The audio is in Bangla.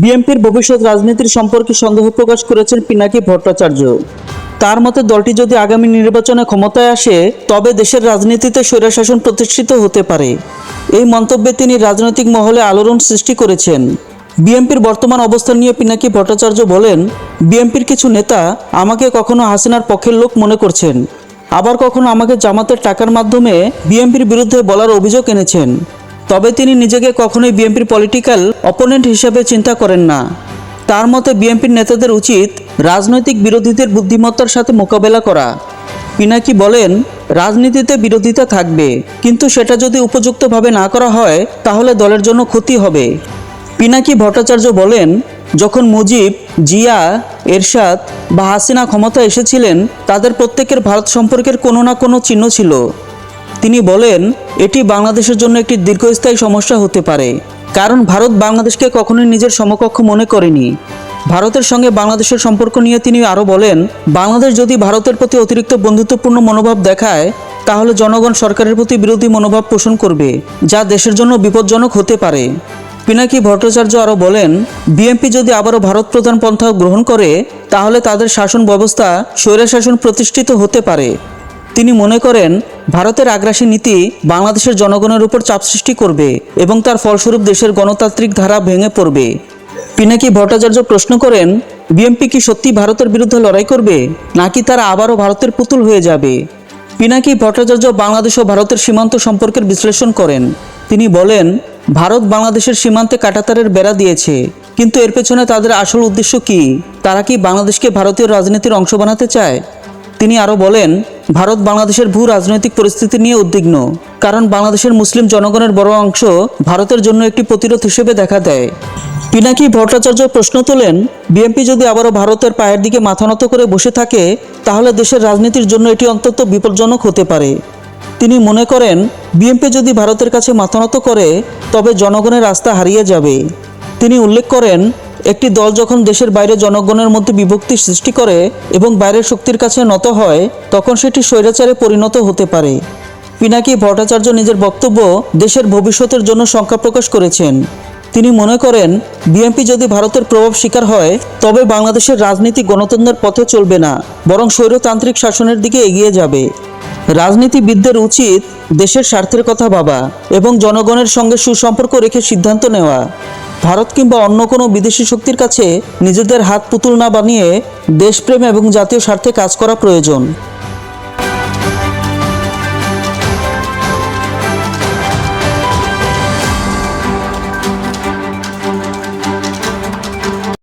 বিএনপির ভবিষ্যৎ রাজনীতির সম্পর্কে সন্দেহ প্রকাশ করেছেন পিনাকি ভট্টাচার্য। তার মতে, দলটি যদি আগামী নির্বাচনে ক্ষমতায় আসে, তবে দেশের রাজনীতিতে স্বৈরশাসন প্রতিষ্ঠিত হতে পারে। এই মন্তব্যে তিনি রাজনৈতিক মহলে আলোড়ন সৃষ্টি করেছেন। বিএনপির বর্তমান অবস্থান নিয়ে পিনাকি ভট্টাচার্য বলেন, বিএনপির কিছু নেতা আমাকে কখনো হাসিনার পক্ষের লোক মনে করছেন। আবার কখনো আমাকে জামাতের টাকার মাধ্যমে বিএনপির বিরুদ্ধে বলার অভিযোগ এনেছেন। তবে তিনি নিজেকে কখনোই বিএনপির পলিটিক্যাল অপোনেন্ট হিসেবে চিন্তা করেন না। তার মতে, বিএনপির নেতাদের উচিত রাজনৈতিক বিরোধীদের বুদ্ধিমত্তার সাথে মোকাবেলা করা। পিনাকি বলেন, রাজনীতিতে বিরোধিতা থাকবে, কিন্তু সেটা যদি উপযুক্তভাবে না করা হয়, তাহলে দলের জন্য ক্ষতি হবে। পিনাকি ভট্টাচার্য বলেন, যখন মুজিব, জিয়া, এরশাদ বা হাসিনা ক্ষমতা এসেছিলেন, তাদের প্রত্যেকের ভারত সম্পর্কের কোনো না কোনো চিহ্ন ছিল। তিনি বলেন, এটি বাংলাদেশের জন্য একটি দীর্ঘস্থায়ী সমস্যা হতে পারে, কারণ ভারত বাংলাদেশকে কখনোই নিজের সমকক্ষ মনে করেনি। ভারতের সঙ্গে বাংলাদেশের সম্পর্ক নিয়ে তিনি আরও বলেন, বাংলাদেশ যদি ভারতের প্রতি অতিরিক্ত বন্ধুত্বপূর্ণ মনোভাব দেখায়, তাহলে জনগণ সরকারের প্রতি বিরোধী মনোভাব পোষণ করবে, যা দেশের জন্য বিপজ্জনক হতে পারে। পিনাকি ভট্টাচার্য আরও বলেন, বিএনপি যদি আবারও ভারত প্রধান পন্থা গ্রহণ করে, তাহলে তাদের শাসন ব্যবস্থা স্বৈরশাসন প্রতিষ্ঠিত হতে পারে। তিনি মনে করেন, ভারতের আগ্রাসী নীতি বাংলাদেশের জনগণের উপর চাপ সৃষ্টি করবে এবং তার ফলস্বরূপ দেশের গণতান্ত্রিক ধারা ভেঙে পড়বে। পিনাকি ভট্টাচার্য প্রশ্ন করেন, বিএনপি কি সত্যি ভারতের বিরুদ্ধে লড়াই করবে, নাকি তারা আবারও ভারতের পুতুল হয়ে যাবে? পিনাকি ভট্টাচার্য বাংলাদেশ ও ভারতের সীমান্ত সম্পর্কের বিশ্লেষণ করেন। তিনি বলেন, ভারত বাংলাদেশের সীমান্তে কাটাতারের বেড়া দিয়েছে, কিন্তু এর পেছনে তাদের আসল উদ্দেশ্য কি? তারা কি বাংলাদেশকে ভারতীয় রাজনীতির অংশ বানাতে চায়? তিনি আরও বলেন ভারত বাংলাদেশের ভূ রাজনৈতিক পরিস্থিতি নিয়ে উদ্বিগ্ন, কারণ বাংলাদেশের মুসলিম জনগণের বড় অংশ ভারতের জন্য একটি প্রতিরোধ হিসেবে দেখা দেয়। পিনাকি ভট্টাচার্য প্রশ্ন তোলেন, বিএনপি যদি আবারও ভারতের পায়ের দিকে মাথা নত করে বসে থাকে, তাহলে দেশের রাজনীতির জন্য এটি অন্তত বিপজ্জনক হতে পারে। তিনি মনে করেন, বিএনপি যদি ভারতের কাছে মাথা নত করে, তবে জনগণের রাস্তা হারিয়ে যাবে। তিনি উল্লেখ করেন একটি দল যখন দেশের বাইরে জনগণের মধ্যে বিভক্তি সৃষ্টি করে এবং বাইরের শক্তির কাছে নত হয়, তখন সেটি স্বৈরাচারে পরিণত হতে পারে। পিনাকি ভট্টাচার্য নিজের বক্তব্য দেশের ভবিষ্যতের জন্য শঙ্কা প্রকাশ করেছেন। তিনি মনে করেন, বিএনপি যদি ভারতের প্রভাব শিকার হয়, তবে বাংলাদেশের রাজনীতি গণতন্ত্রের পথে চলবে না, বরং স্বৈরতান্ত্রিক শাসনের দিকে এগিয়ে যাবে। রাজনীতিবিদদের উচিত দেশের স্বার্থের কথা ভাবা এবং জনগণের সঙ্গে সুসম্পর্ক রেখে সিদ্ধান্ত নেওয়া। ভারত কিংবা অন্য কোনো বিদেশি শক্তির কাছে নিজেদের হাত পুতুল না বানিয়ে দেশপ্রেম এবং জাতীয় স্বার্থে কাজ করা প্রয়োজন।